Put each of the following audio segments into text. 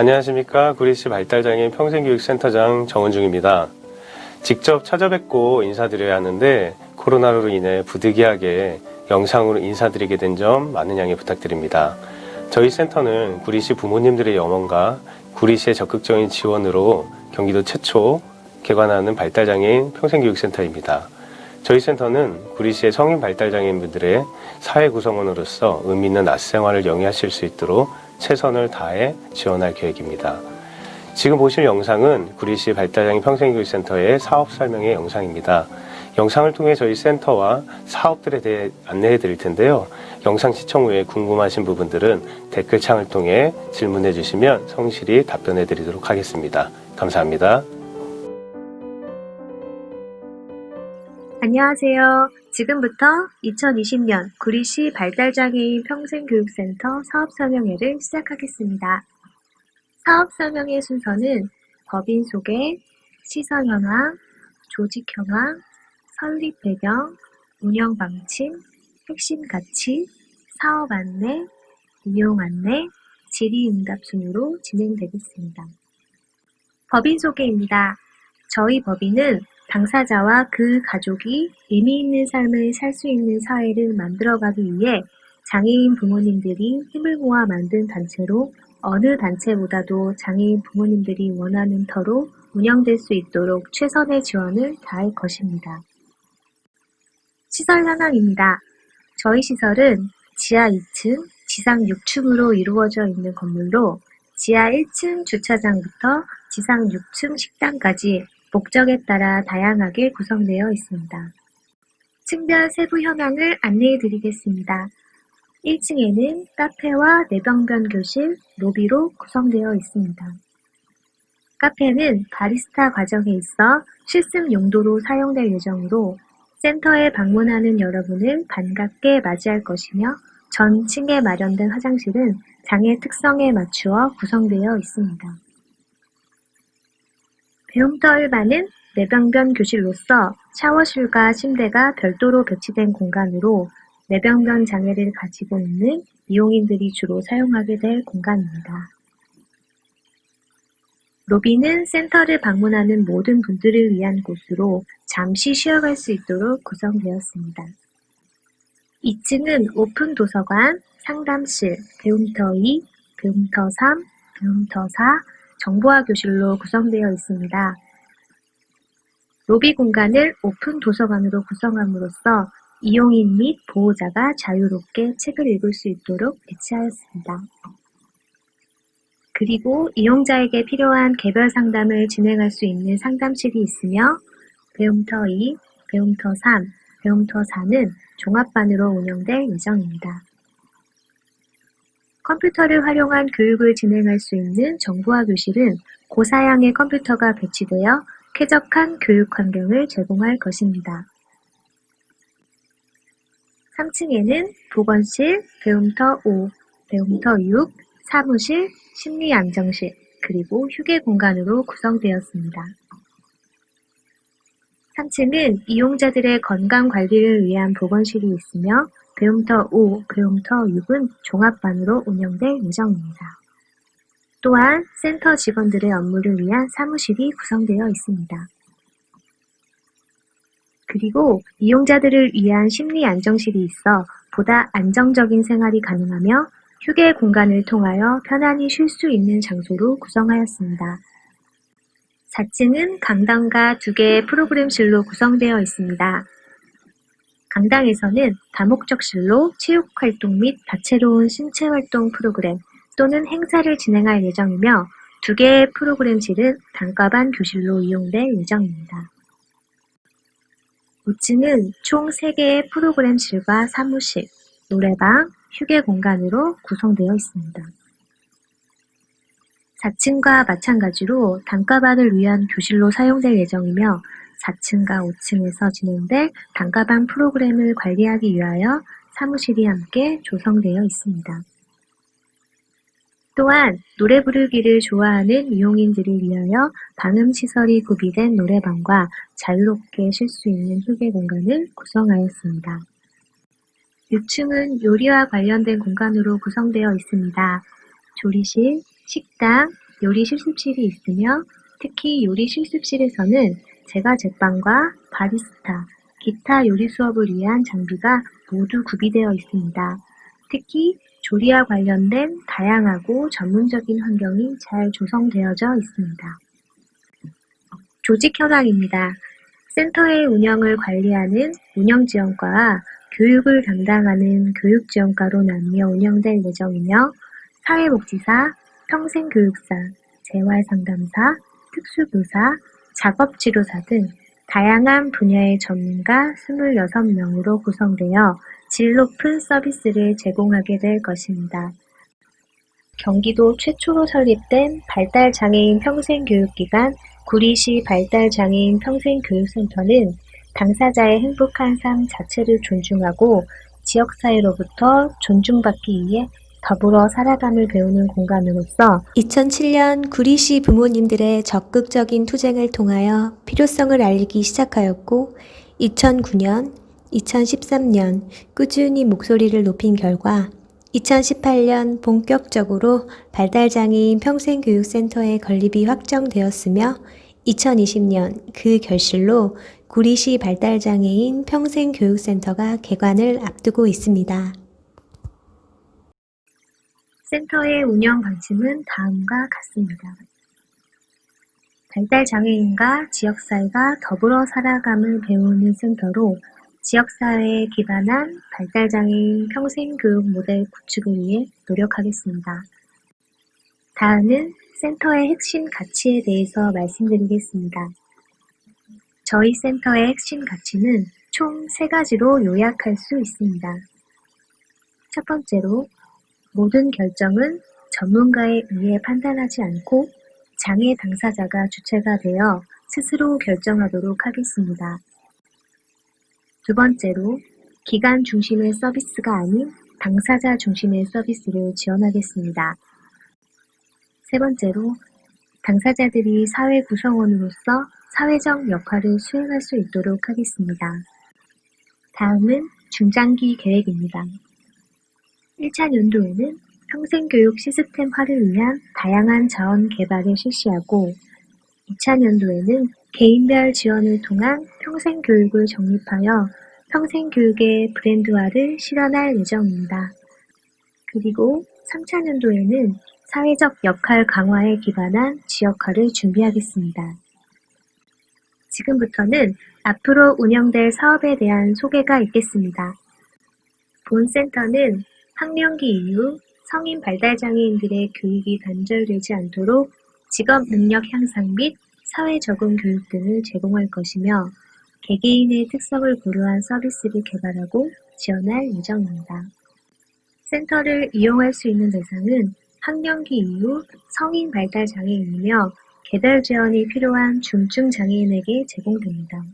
안녕하십니까. 구리시 발달장애인 평생교육센터장 정은중입니다. 직접 찾아뵙고 인사드려야 하는데 코로나로 인해 부득이하게 영상으로 인사드리게 된 점 많은 양해 부탁드립니다. 저희 센터는 구리시 부모님들의 염원과 구리시의 적극적인 지원으로 경기도 최초 개관하는 발달장애인 평생교육센터입니다. 저희 센터는 구리시의 성인 발달장애인분들의 사회 구성원으로서 의미 있는 낮 생활을 영위하실 수 있도록 최선을 다해 지원할 계획입니다. 지금 보실 영상은 구리시 발달장애인 평생교육센터의 사업 설명의 영상입니다. 영상을 통해 저희 센터와 사업들에 대해 안내해 드릴 텐데요. 영상 시청 후에 궁금하신 부분들은 댓글창을 통해 질문해 주시면 성실히 답변해 드리도록 하겠습니다. 감사합니다. 안녕하세요. 지금부터 2020년 구리시 발달장애인 평생교육센터 사업설명회를 시작하겠습니다. 사업설명회 순서는 법인 소개, 시설 현황, 조직 현황, 설립 배경, 운영 방침, 핵심 가치, 사업 안내, 이용 안내, 질의응답 순으로 진행되겠습니다. 법인 소개입니다. 저희 법인은 당사자와 그 가족이 의미 있는 삶을 살 수 있는 사회를 만들어가기 위해 장애인 부모님들이 힘을 모아 만든 단체로 어느 단체보다도 장애인 부모님들이 원하는 터로 운영될 수 있도록 최선의 지원을 다할 것입니다. 시설 현황입니다. 저희 시설은 지하 2층, 지상 6층으로 이루어져 있는 건물로 지하 1층 주차장부터 지상 6층 식당까지 목적에 따라 다양하게 구성되어 있습니다. 층별 세부 현황을 안내해 드리겠습니다. 1층에는 카페와 내병변 교실, 로비로 구성되어 있습니다. 카페는 바리스타 과정에 있어 실습 용도로 사용될 예정으로 센터에 방문하는 여러분을 반갑게 맞이할 것이며 전 층에 마련된 화장실은 장애 특성에 맞추어 구성되어 있습니다. 배움터 일반은 내병변 교실로서 샤워실과 침대가 별도로 배치된 공간으로 내병변 장애를 가지고 있는 이용인들이 주로 사용하게 될 공간입니다. 로비는 센터를 방문하는 모든 분들을 위한 곳으로 잠시 쉬어갈 수 있도록 구성되었습니다. 2층은 오픈 도서관, 상담실, 배움터 2, 배움터 3, 배움터 4, 정보화 교실로 구성되어 있습니다. 로비 공간을 오픈 도서관으로 구성함으로써 이용인 및 보호자가 자유롭게 책을 읽을 수 있도록 배치하였습니다. 그리고 이용자에게 필요한 개별 상담을 진행할 수 있는 상담실이 있으며 배움터 2, 배움터 3, 배움터 4는 종합반으로 운영될 예정입니다. 컴퓨터를 활용한 교육을 진행할 수 있는 정보화 교실은 고사양의 컴퓨터가 배치되어 쾌적한 교육 환경을 제공할 것입니다. 3층에는 보건실, 배움터 5, 배움터 6, 사무실, 심리안정실, 그리고 휴게 공간으로 구성되었습니다. 3층은 이용자들의 건강 관리를 위한 보건실이 있으며 배움터 5, 배움터 6은 종합반으로 운영될 예정입니다. 또한 센터 직원들의 업무를 위한 사무실이 구성되어 있습니다. 그리고 이용자들을 위한 심리 안정실이 있어 보다 안정적인 생활이 가능하며 휴게 공간을 통하여 편안히 쉴 수 있는 장소로 구성하였습니다. 4층은 강당과 두 개의 프로그램실로 구성되어 있습니다. 강당에서는 다목적실로 체육활동 및 다채로운 신체활동 프로그램 또는 행사를 진행할 예정이며 두 개의 프로그램실은 단과반 교실로 이용될 예정입니다. 5층은 총 3개의 프로그램실과 사무실, 노래방, 휴게 공간으로 구성되어 있습니다. 4층과 마찬가지로 단과반을 위한 교실로 사용될 예정이며 4층과 5층에서 진행될 단과반 프로그램을 관리하기 위하여 사무실이 함께 조성되어 있습니다. 또한 노래 부르기를 좋아하는 이용인들을 위하여 방음 시설이 구비된 노래방과 자유롭게 쉴 수 있는 휴게 공간을 구성하였습니다. 6층은 요리와 관련된 공간으로 구성되어 있습니다. 조리실, 식당, 요리 실습실이 있으며 특히 요리 실습실에서는 제과 제빵과 바리스타, 기타 요리 수업을 위한 장비가 모두 구비되어 있습니다. 특히 조리와 관련된 다양하고 전문적인 환경이 잘 조성되어져 있습니다. 조직 현황입니다. 센터의 운영을 관리하는 운영지원과와 교육을 담당하는 교육지원과로 나뉘어 운영될 예정이며 사회복지사, 평생교육사, 재활상담사, 특수교사, 작업치료사 등 다양한 분야의 전문가 26명으로 구성되어 질 높은 서비스를 제공하게 될 것입니다. 경기도 최초로 설립된 발달장애인 평생교육기관 구리시 발달장애인 평생교육센터는 당사자의 행복한 삶 자체를 존중하고 지역사회로부터 존중받기 위해 더불어 살아감을 배우는 공간으로서 2007년 구리시 부모님들의 적극적인 투쟁을 통하여 필요성을 알리기 시작하였고 2009년, 2013년 꾸준히 목소리를 높인 결과 2018년 본격적으로 발달장애인 평생교육센터의 건립이 확정되었으며 2020년 그 결실로 구리시 발달장애인 평생교육센터가 개관을 앞두고 있습니다. 센터의 운영 방침은 다음과 같습니다. 발달장애인과 지역사회가 더불어 살아감을 배우는 센터로 지역사회에 기반한 발달장애인 평생교육 모델 구축을 위해 노력하겠습니다. 다음은 센터의 핵심 가치에 대해서 말씀드리겠습니다. 저희 센터의 핵심 가치는 총세 가지로 요약할 수 있습니다. 첫 번째로 모든 결정은 전문가에 의해 판단하지 않고 장애 당사자가 주체가 되어 스스로 결정하도록 하겠습니다. 두 번째로 기관 중심의 서비스가 아닌 당사자 중심의 서비스를 지원하겠습니다. 세 번째로 당사자들이 사회 구성원으로서 사회적 역할을 수행할 수 있도록 하겠습니다. 다음은 중장기 계획입니다. 1차 연도에는 평생교육 시스템화를 위한 다양한 자원 개발을 실시하고 2차 연도에는 개인별 지원을 통한 평생교육을 정립하여 평생교육의 브랜드화를 실현할 예정입니다. 그리고 3차 연도에는 사회적 역할 강화에 기반한 지역화를 준비하겠습니다. 지금부터는 앞으로 운영될 사업에 대한 소개가 있겠습니다. 본 센터는 학령기 이후 성인 발달장애인들의 교육이 단절되지 않도록 직업 능력 향상 및 사회 적응 교육 등을 제공할 것이며 개개인의 특성을 고려한 서비스를 개발하고 지원할 예정입니다. 센터를 이용할 수 있는 대상은 학령기 이후 성인 발달 장애인이며 개별 지원이 필요한 중증 장애인에게 제공됩니다.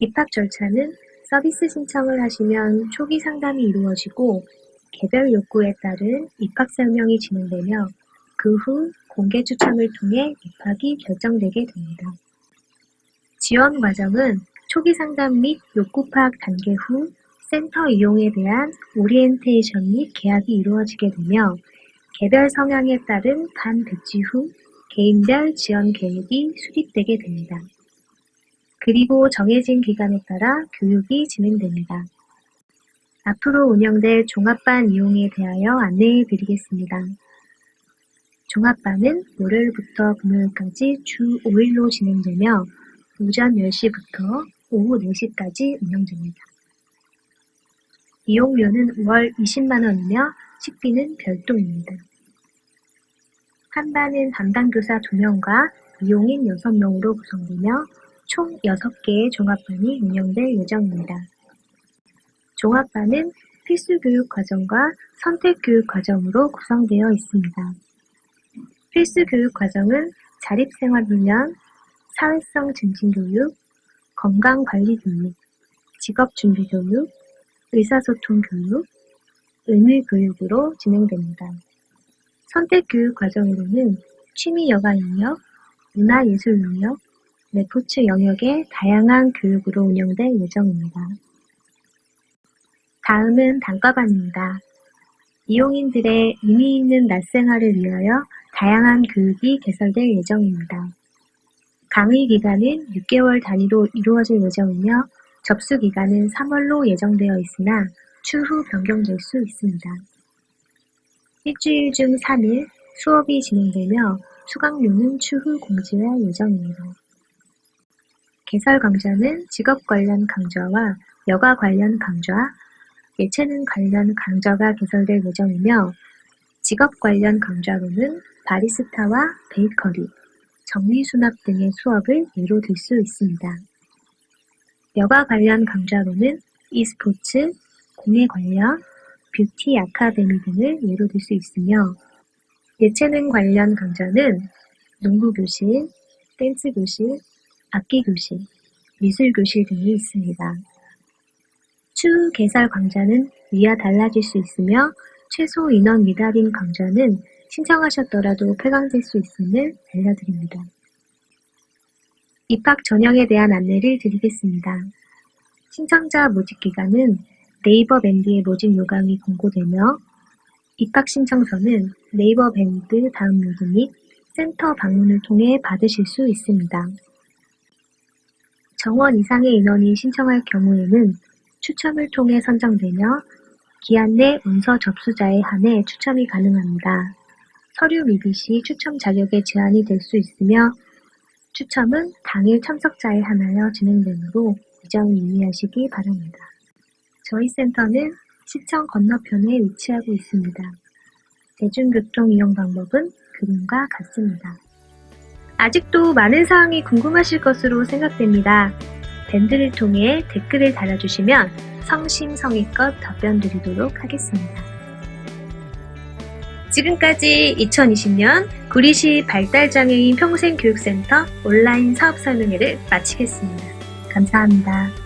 입학 절차는 서비스 신청을 하시면 초기 상담이 이루어지고 개별 욕구에 따른 입학 설명이 진행되며 그 후 공개 추첨을 통해 입학이 결정되게 됩니다. 지원 과정은 초기 상담 및 욕구 파악 단계 후 센터 이용에 대한 오리엔테이션 및 계약이 이루어지게 되며 개별 성향에 따른 반 배치 후 개인별 지원 계획이 수립되게 됩니다. 그리고 정해진 기간에 따라 교육이 진행됩니다. 앞으로 운영될 종합반 이용에 대하여 안내해 드리겠습니다. 종합반은 월요일부터 금요일까지 주 5일로 진행되며 오전 10시부터 오후 4시까지 운영됩니다. 이용료는 월 20만원이며 식비는 별도입니다. 한 반은 담당 교사 2명과 이용인 6명으로 구성되며 총 6개의 종합반이 운영될 예정입니다. 종합반은 필수 교육 과정과 선택 교육 과정으로 구성되어 있습니다. 필수 교육 과정은 자립생활 훈련, 사회성 증진 교육, 건강관리 교육, 직업준비 교육, 의사소통 교육, 의무 교육으로 진행됩니다. 선택 교육 과정으로는 취미 여가 영역, 문화예술 영역, 레포츠 영역의 다양한 교육으로 운영될 예정입니다. 다음은 단과반입니다. 이용인들의 의미 있는 낮 생활을 위하여 다양한 교육이 개설될 예정입니다. 강의 기간은 6개월 단위로 이루어질 예정이며 접수 기간은 3월로 예정되어 있으나 추후 변경될 수 있습니다. 일주일 중 3일 수업이 진행되며 수강료는 추후 공지할 예정입니다. 개설 강좌는 직업 관련 강좌와 여가 관련 강좌, 예체능 관련 강좌가 개설될 예정이며 직업 관련 강좌로는 바리스타와 베이커리, 정리수납 등의 수업을 예로 들 수 있습니다. 여가 관련 강좌로는 e스포츠, 공예 관련, 뷰티 아카데미 등을 예로 들 수 있으며 예체능 관련 강좌는 농구 교실, 댄스 교실, 악기 교실, 미술 교실 등이 있습니다. 추후 개설 강좌는 위와 달라질 수 있으며 최소 인원 미달인 강좌는 신청하셨더라도 폐강될 수 있음을 알려드립니다. 입학 전형에 대한 안내를 드리겠습니다. 신청자 모집 기간은 네이버 밴드의 모집 요강이 공고되며 입학 신청서는 네이버 밴드 다운로드 및 센터 방문을 통해 받으실 수 있습니다. 정원 이상의 인원이 신청할 경우에는 추첨을 통해 선정되며 기한 내 문서 접수자에 한해 추첨이 가능합니다. 서류 미비 시 추첨 자격에 제한이 될 수 있으며 추첨은 당일 참석자에 한하여 진행되므로 이 점 유의하시기 바랍니다. 저희 센터는 시청 건너편에 위치하고 있습니다. 대중교통 이용 방법은 그림과 같습니다. 아직도 많은 사항이 궁금하실 것으로 생각됩니다. 밴드를 통해 댓글을 달아주시면 성심성의껏 답변 드리도록 하겠습니다. 지금까지 2020년 구리시 발달장애인 평생교육센터 온라인 사업 설명회를 마치겠습니다. 감사합니다.